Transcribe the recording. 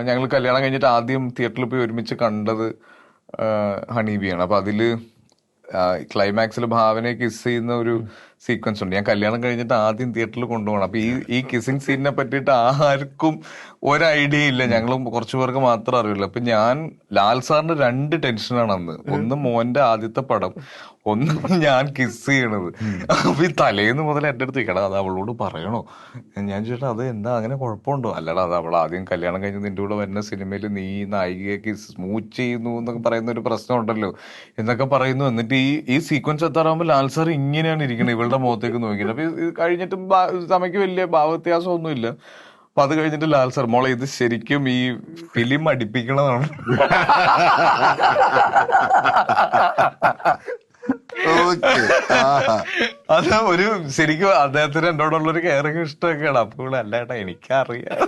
ഞങ്ങൾ കല്യാണം കഴിഞ്ഞിട്ട് ആദ്യം തിയേറ്ററിൽ പോയി ഒരുമിച്ച് കണ്ടത് ഹണീബിയാണ്. അപ്പൊ അതിൽ ക്ലൈമാക്സിൽ ഭാവനയെ കിസ് ചെയ്യുന്ന ഒരു സീക്വൻസ് ഉണ്ട്. ഞാൻ കല്യാണം കഴിഞ്ഞിട്ട് ആദ്യം തിയേറ്ററിൽ കൊണ്ടുപോകണം. അപ്പൊ ഈ ഈ കിസിങ് സീനിനെ പറ്റിയിട്ട് ആർക്കും ഒരു ഐഡിയ ഇല്ല. ഞങ്ങൾ കുറച്ചു പേർക്ക് മാത്രം അറിയുള്ളൂ. അപ്പൊ ഞാൻ ലാൽ സാറിന്റെ രണ്ട് ടെൻഷനാണ് അന്ന്. ഒന്ന് മോന്റെ ആദ്യത്തെ പടം ഒന്ന് ഞാൻ കിസ് ചെയ്യണത്. അപ്പൊ ഈ തലേന്ന് മുതൽ എന്റെ അടുത്ത് കേടാ അത് അവളോട് പറയണോ? ഞാൻ ചോദിച്ചാൽ അത് എന്താ അങ്ങനെ കുഴപ്പമുണ്ടോ? അല്ലടാ അത് അവൾ ആദ്യം കല്യാണം കഴിഞ്ഞ് നിന്റെ കൂടെ വരുന്ന സിനിമയിൽ നീ നായികയെ കിസ് സ്മൂച്ച് ചെയ്യുന്നു എന്നൊക്കെ പറയുന്ന ഒരു പ്രശ്നം ഉണ്ടല്ലോ എന്നൊക്കെ പറയുന്നു. എന്നിട്ട് ഈ ഈ സീക്വൻസ് എത്താറാകുമ്പോൾ ലാൽ സാർ ഇങ്ങനെയാണ് ഇരിക്കുന്നത് ഇവളുടെ മുഖത്തേക്ക് നോക്കിയിട്ട്. അപ്പൊ ഇത് കഴിഞ്ഞിട്ടും സമയ്ക്ക് വലിയ ഭാവവ്യത്യാസം ഒന്നുമില്ല അപ്പൊ അത് കഴിഞ്ഞിട്ട് ലാൽ സാർ മോളെ ഇത് ശരിക്കും ഈ ഫിലിം അടിപ്പിക്കണതാണ്. അത് ഒരു ശരിക്കും അദ്ദേഹത്തിന് എന്നോടുള്ള ഒരു കെയറിങ് ഇഷ്ടമൊക്കെയാണ്. അപ്പൊ ഇവിടെ അല്ല ഏട്ടാ എനിക്കറിയാം.